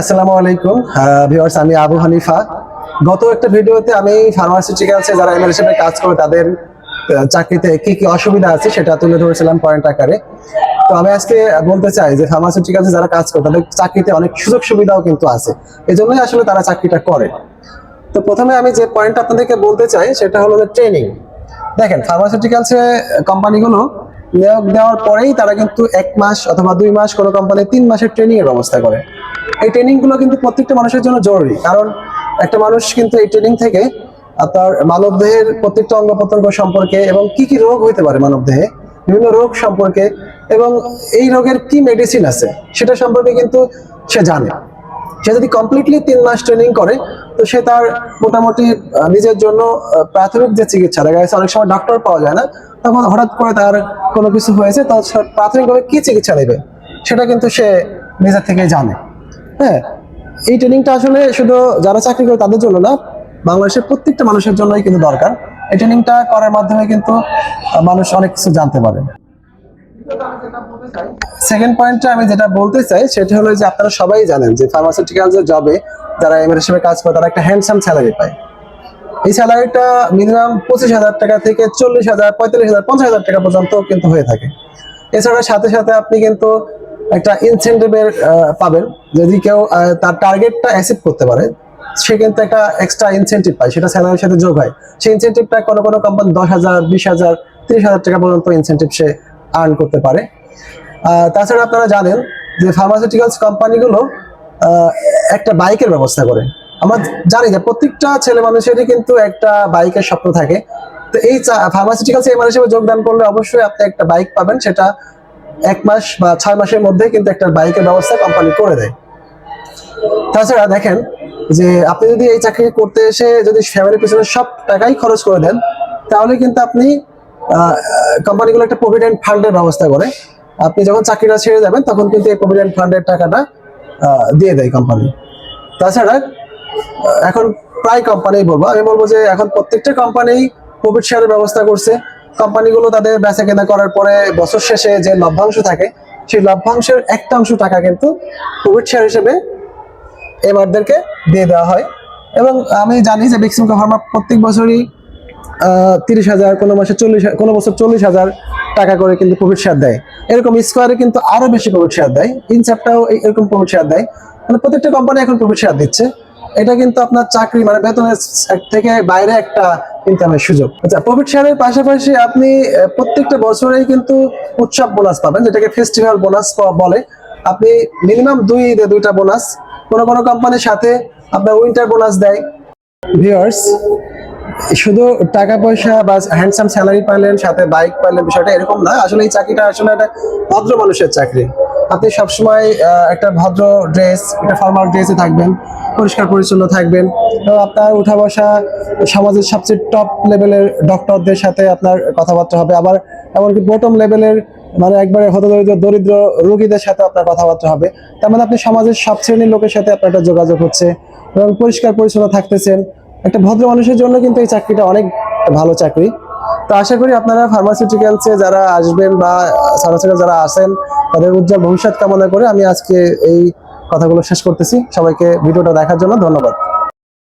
আসসালামু আলাইকুম। ভিউয়ার্স আমি আবু হানিফা। গত একটা ভিডিওতে আমি ফার্মাসিউটিক্যালসে যারা এমএল হিসেবে কাজ করে, তাদের চাকরিতে কি কি অসুবিধা আছে সেটা তুলে ধরেছিলাম পয়েন্ট আকারে। তো আমি আজকে বলতে চাই যে ফার্মাসিউটিক্যালসে যারা কাজ করে, তাদের চাকরিতে অনেক সুযোগ সুবিধাও কিন্তু আছে। এই জন্যই আসলে তারা চাকরিটা করে। তো প্রথমে আমি যে পয়েন্ট আপনাদেরকে বলতে চাই, সেটা হলো যে ট্রেনিং দেখেন ফার্মাসিউটিক্যালসে কোম্পানিগুলো নিয়োগ দেওয়ার পরেই তারা কিন্তু এক মাস অথবা দুই মাস কোনো কোম্পানি তিন মাসের ট্রেনিং এর ব্যবস্থা করে। এই ট্রেনিংগুলো কিন্তু প্রত্যেকটা মানুষের জন্য জরুরি। কারণ একটা মানুষ কিন্তু এই ট্রেনিং থেকে আপনার মানব দেহের প্রত্যেকটা অঙ্গ প্রত্যঙ্গ সম্পর্কে এবং কি কি রোগ হইতে পারে মানব দেহে বিভিন্ন রোগ সম্পর্কে এবং এই রোগের কি মেডিসিন আছে, সেটা সম্পর্কে কিন্তু সে জানে। সে যদি কমপ্লিটলি তিন মাস ট্রেনিং করে, তো সে তার মোটামুটি নিজের জন্য প্রাথমিক যে চিকিৎসা, দেখা গেছে অনেক সময় ডাক্তার পাওয়া যায় না, তখন হঠাৎ করে তার কোনো কিছু হয়েছে, তো সে প্রাথমিকভাবে কি চিকিৎসা নেবে, সেটা কিন্তু সে নিজের থেকেই জানে। হ্যাঁ এই ট্রেনিংটা আসলে শুধু যারা চাকরি করে তাদের জন্য না, বাংলাদেশের প্রত্যেকটা মানুষের জন্যই কিন্তু দরকার। এই ট্রেনিংটা করার মাধ্যমে কিন্তু মানুষ অনেক কিছু জানতে পারে। সেকেন্ড পয়েন্টটা আমি যেটা বলতে চাই, সেটা হলো যে আপনারা সবাই জানেন যে ফার্মাসিউটিক্যাল যে জবে যারা এমএর হিসেবে কাজ করে, তারা একটা হ্যান্ডসাম স্যালারি পায়। এই স্যালারিটা মিনিমাম পঁচিশ হাজার টাকা থেকে চল্লিশ হাজার, পঁয়তাল্লিশ হাজার, পঞ্চাশ হাজার টাকা পর্যন্ত কিন্তু হয়ে থাকে। এছাড়া সাথে সাথে আপনি কিন্তু একটা ইনসেন্টিভের পাবেন। যদি কেউ তার টার্গেটটা অ্যাচিভ করতে পারে, সে কিন্তু একটা এক্সট্রা ইনসেন্টিভ পায়, সেটা স্যালারির সাথে যোগ হয়। সেই ইনসেন্টিভটা কোনো কোনো কোম্পানি দশ হাজার, বিশ হাজার, তিরিশ হাজার টাকা পর্যন্ত ইনসেন্টিভ সে আর্ন করতে পারে। তাছাড়া আপনারা জানেন যে ফার্মাসিউটিক্যালস কোম্পানিগুলো একটা বাইকের ব্যবস্থা করে। আমরা জানি যে প্রত্যেকটা ছেলে মানুষেরই কিন্তু একটা বাইকের স্বপ্ন থাকে। তো এই ফার্মাসিউটিক্যালস এমআর হিসেবে যোগদান করলে অবশ্যই আপনি একটা বাইক পাবেন, সেটা এক মাস বা ছয় মাসের মধ্যে কিন্তু একটা বাইকের ব্যবস্থা কোম্পানি করে দেয়। তাছাড়া দেখেন যে আপনি যদি এই চাকরি করতে এসে যদি ফ্যামিলির পিছনে সব টাকাই খরচ করে দেন, তাহলে কিন্তু আপনি কোম্পানিগুলো একটা প্রভিডেন্ট ফান্ডের ব্যবস্থা করে। আপনি যখন চাকরিটা ছেড়ে যাবেন, তখন কিন্তু এই প্রভিডেন্ট ফান্ডের টাকাটা দিয়ে দেয় কোম্পানি তাছাড়া এখন প্রায় কোম্পানি বলব, আমি বলব যে এখন প্রত্যেকটা কোম্পানি প্রফিট শেয়ারের ব্যবস্থা করছে। কোম্পানিগুলো তাদের বেচা কেনা করার পরে বছর শেষে যে লভ্যাংশ থাকে, সেই লভ্যাংশের একটা অংশ টাকা কিন্তু প্রফিট শেয়ার হিসেবে এমারদেরকে দিয়ে দেওয়া হয়। এবং আমি জানি যে বেক্সিমকা ফার্মা প্রত্যেক বছরই তিরিশ হাজার, কোনো মাসে চল্লিশ কোনো বছর চল্লিশ হাজার টাকা করে কিন্তু প্রফিট শেয়ার দেয়। এরকম স্কোয়ারে কিন্তু আরও বেশি প্রফিট শেয়ার দেয়। ইনসেপটাও এরকম প্রফিট শেয়ার দেয়। মানে প্রত্যেকটা কোম্পানি এখন প্রফিট শেয়ার দিচ্ছে। এটা কিন্তু আপনার চাকরি মানে বেতনের থেকে বাইরে একটা ইনকামের সুযোগ। আচ্ছা প্রফিট শেয়ারের পাশাপাশি আপনি প্রত্যেকটা বছরেই কিন্তু উৎসব বোনাস পাবেন, যেটাকে ফেস্টিভ্যাল বোনাস বলে। আপনি মিনিমাম দুই দুইটা বোনাস কোনো কোনো কোম্পানির সাথে আপনার উইন্টার বোনাস দেয়। ভিউয়ার্স শুধু টাকা পয়সা বা হ্যান্ডসাম স্যালারি পাইলেন, সাথে বাইক পাইলেন বিষয়টা এরকম না। আসলে এই চাকরিটা আসলে একটা ভদ্র মানুষের চাকরি। আপনি সবসময় একটা ভদ্র ড্রেস একটা ফর্মাল ড্রেসে থাকবেন, পরিষ্কার পরিচ্ছন্ন থাকবেন। এবং আপনার উঠা বসা সমাজের সবচেয়ে টপ লেভেলের ডক্টরদের সাথে আপনার কথাবার্তা হবে। আবার এমনকি বটম লেভেলের মানে একবারে হতদরিদ্র, দরিদ্র রোগীদের সাথে আপনার কথাবার্তা হবে। তার মানে আপনি সমাজের সব শ্রেণির লোকের সাথে আপনার একটা যোগাযোগ হচ্ছে এবং পরিষ্কার পরিচ্ছন্ন থাকতেছেন। একটা ভদ্র মানুষের জন্য কিন্তু এই চাকরিটা অনেক ভালো চাকরি। তো আশা করি আপনারা ফার্মাসিউটিক্যালসে যারা আসবেন বা ফার্মাসিউটিক্যাল যারা আসেন তাদের উজ্জ্বল ভবিষ্যৎ কামনা করে আমি আজকে এই কথাগুলো শেষ করতেছি। সবাইকে ভিডিওটা দেখার জন্য ধন্যবাদ।